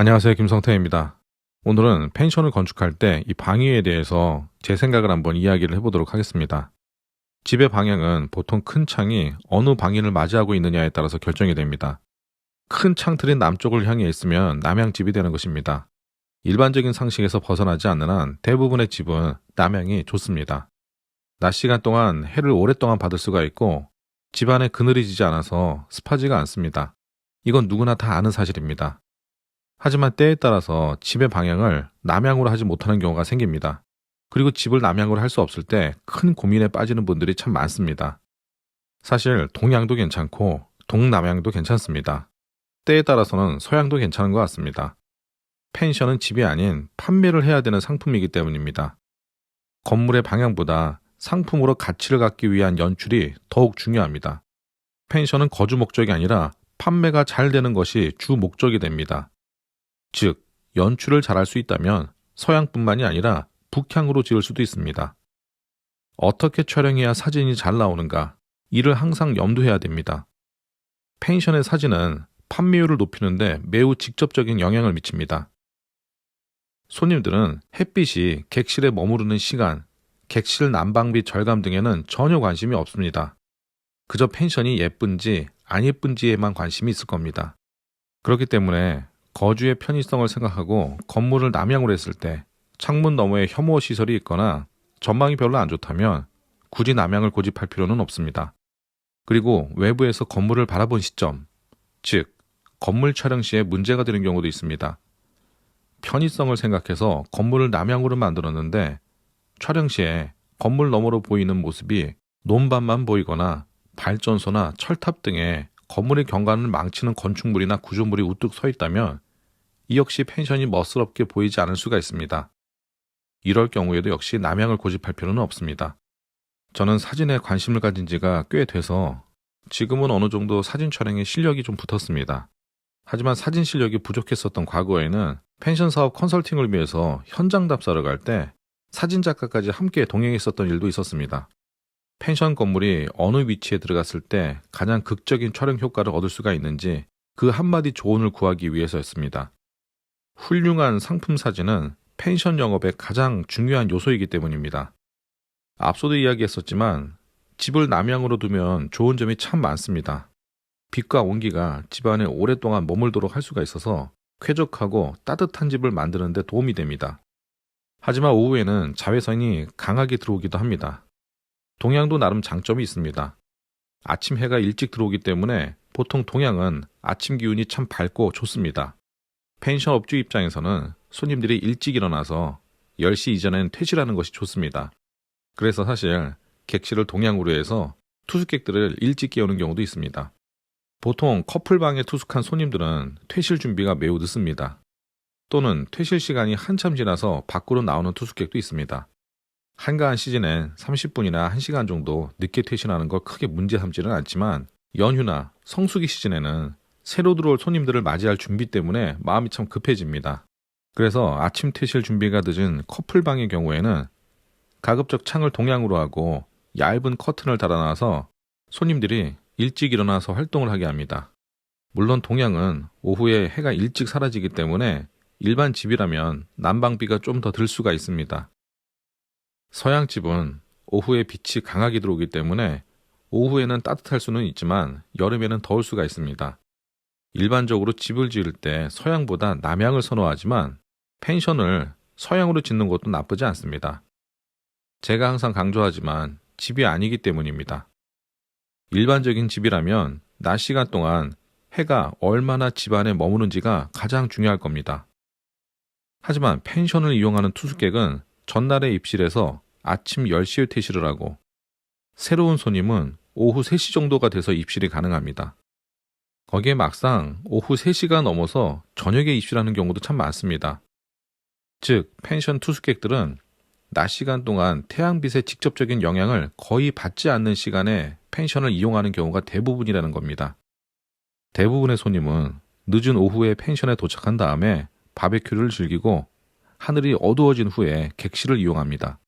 안녕하세요. 김성태입니다. 오늘은 펜션을 건축할 때 이 방위에 대해서 제 생각을 한번 이야기를 해보도록 하겠습니다. 집의 방향은 보통 큰 창이 어느 방향을 맞이하고 있느냐에 따라서 결정이 됩니다. 큰 창틀이 남쪽을 향해 있으면 남향집이 되는 것입니다. 일반적인 상식에서 벗어나지 않는 한 대부분의 집은 남향이 좋습니다. 낮 시간 동안 해를 오랫동안 받을 수가 있고 집안에 그늘이 지지 않아서 습하지가 않습니다. 이건 누구나 다 아는 사실입니다. 하지만 때에 따라서 집의 방향을 남향으로 하지 못하는 경우가 생깁니다. 그리고 집을 남향으로 할 수 없을 때 큰 고민에 빠지는 분들이 참 많습니다. 사실 동향도 괜찮고 동남향도 괜찮습니다. 때에 따라서는 서향도 괜찮은 것 같습니다. 펜션은 집이 아닌 판매를 해야 되는 상품이기 때문입니다. 건물의 방향보다 상품으로 가치를 갖기 위한 연출이 더욱 중요합니다. 펜션은 거주 목적이 아니라 판매가 잘 되는 것이 주 목적이 됩니다. 즉, 연출을 잘할 수 있다면 서양뿐만이 아니라 북향으로 지을 수도 있습니다. 어떻게 촬영해야 사진이 잘 나오는가? 이를 항상 염두해야 됩니다. 펜션의 사진은 판매율을 높이는데 매우 직접적인 영향을 미칩니다. 손님들은 햇빛이 객실에 머무르는 시간, 객실 난방비 절감 등에는 전혀 관심이 없습니다. 그저 펜션이 예쁜지 안 예쁜지에만 관심이 있을 겁니다. 그렇기 때문에 거주의 편의성을 생각하고 건물을 남향으로 했을 때 창문 너머에 혐오 시설이 있거나 전망이 별로 안 좋다면 굳이 남향을 고집할 필요는 없습니다. 그리고 외부에서 건물을 바라본 시점, 즉 건물 촬영 시에 문제가 되는 경우도 있습니다. 편의성을 생각해서 건물을 남향으로 만들었는데 촬영 시에 건물 너머로 보이는 모습이 논밭만 보이거나 발전소나 철탑 등의 건물의 경관을 망치는 건축물이나 구조물이 우뚝 서 있다면 이 역시 펜션이 멋스럽게 보이지 않을 수가 있습니다. 이럴 경우에도 역시 남향을 고집할 필요는 없습니다. 저는 사진에 관심을 가진 지가 꽤 돼서 지금은 어느 정도 사진 촬영에 실력이 좀 붙었습니다. 하지만 사진 실력이 부족했었던 과거에는 펜션 사업 컨설팅을 위해서 현장 답사를 갈 때 사진 작가까지 함께 동행했었던 일도 있었습니다. 펜션 건물이 어느 위치에 들어갔을 때 가장 극적인 촬영 효과를 얻을 수가 있는지 그 한마디 조언을 구하기 위해서였습니다. 훌륭한 상품 사진은 펜션 영업의 가장 중요한 요소이기 때문입니다. 앞서도 이야기했었지만 집을 남향으로 두면 좋은 점이 참 많습니다. 빛과 온기가 집안에 오랫동안 머물도록 할 수가 있어서 쾌적하고 따뜻한 집을 만드는 데 도움이 됩니다. 하지만 오후에는 자외선이 강하게 들어오기도 합니다. 동양도 나름 장점이 있습니다. 아침 해가 일찍 들어오기 때문에 보통 동양은 아침 기운이 참 밝고 좋습니다. 펜션 업주 입장에서는 손님들이 일찍 일어나서 10시 이전엔 퇴실하는 것이 좋습니다. 그래서 사실 객실을 동양으로 해서 투숙객들을 일찍 깨우는 경우도 있습니다. 보통 커플방에 투숙한 손님들은 퇴실 준비가 매우 늦습니다. 또는 퇴실 시간이 한참 지나서 밖으로 나오는 투숙객도 있습니다. 한가한 시즌엔 30분이나 1시간 정도 늦게 퇴실하는 걸 크게 문제 삼지는 않지만 연휴나 성수기 시즌에는 새로 들어올 손님들을 맞이할 준비 때문에 마음이 참 급해집니다. 그래서 아침 퇴실 준비가 늦은 커플방의 경우에는 가급적 창을 동향으로 하고 얇은 커튼을 달아놔서 손님들이 일찍 일어나서 활동을 하게 합니다. 물론 동향은 오후에 해가 일찍 사라지기 때문에 일반 집이라면 난방비가 좀 더 들 수가 있습니다. 서양집은 오후에 빛이 강하게 들어오기 때문에 오후에는 따뜻할 수는 있지만 여름에는 더울 수가 있습니다. 일반적으로 집을 지을 때 서양보다 남향을 선호하지만 펜션을 서양으로 짓는 것도 나쁘지 않습니다. 제가 항상 강조하지만 집이 아니기 때문입니다. 일반적인 집이라면 낮 시간 동안 해가 얼마나 집 안에 머무는지가 가장 중요할 겁니다. 하지만 펜션을 이용하는 투숙객은 전날에 입실해서 아침 10시에 퇴실을 하고 새로운 손님은 오후 3시 정도가 돼서 입실이 가능합니다. 거기에 막상 오후 3시가 넘어서 저녁에 입실하는 경우도 참 많습니다. 즉, 펜션 투숙객들은 낮 시간 동안 태양빛의 직접적인 영향을 거의 받지 않는 시간에 펜션을 이용하는 경우가 대부분이라는 겁니다. 대부분의 손님은 늦은 오후에 펜션에 도착한 다음에 바베큐를 즐기고 하늘이 어두워진 후에 객실을 이용합니다.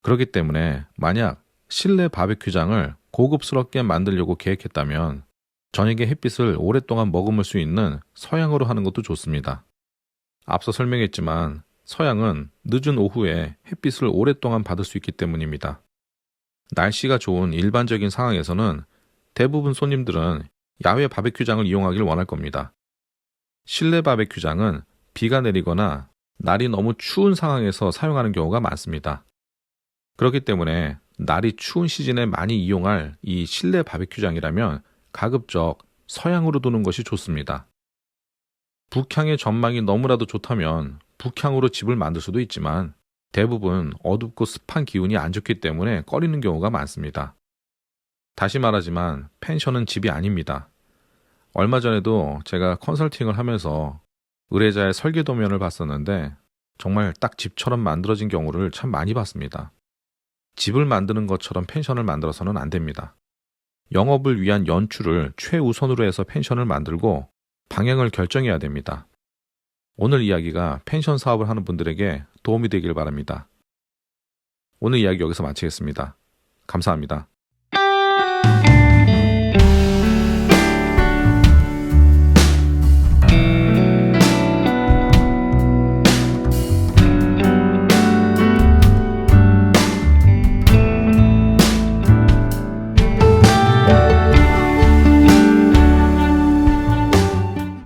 그렇기 때문에 만약 실내 바베큐장을 고급스럽게 만들려고 계획했다면 저녁에 햇빛을 오랫동안 머금을 수 있는 서양으로 하는 것도 좋습니다. 앞서 설명했지만 서양은 늦은 오후에 햇빛을 오랫동안 받을 수 있기 때문입니다. 날씨가 좋은 일반적인 상황에서는 대부분 손님들은 야외 바베큐장을 이용하길 원할 겁니다. 실내 바베큐장은 비가 내리거나 날이 너무 추운 상황에서 사용하는 경우가 많습니다. 그렇기 때문에 날이 추운 시즌에 많이 이용할 이 실내 바베큐장이라면 가급적 서양으로 두는 것이 좋습니다. 북향의 전망이 너무나도 좋다면 북향으로 집을 만들 수도 있지만 대부분 어둡고 습한 기운이 안 좋기 때문에 꺼리는 경우가 많습니다. 다시 말하지만 펜션은 집이 아닙니다. 얼마 전에도 제가 컨설팅을 하면서 의뢰자의 설계 도면을 봤었는데 정말 딱 집처럼 만들어진 경우를 참 많이 봤습니다. 집을 만드는 것처럼 펜션을 만들어서는 안 됩니다. 영업을 위한 연출을 최우선으로 해서 펜션을 만들고 방향을 결정해야 됩니다. 오늘 이야기가 펜션 사업을 하는 분들에게 도움이 되길 바랍니다. 오늘 이야기 여기서 마치겠습니다. 감사합니다.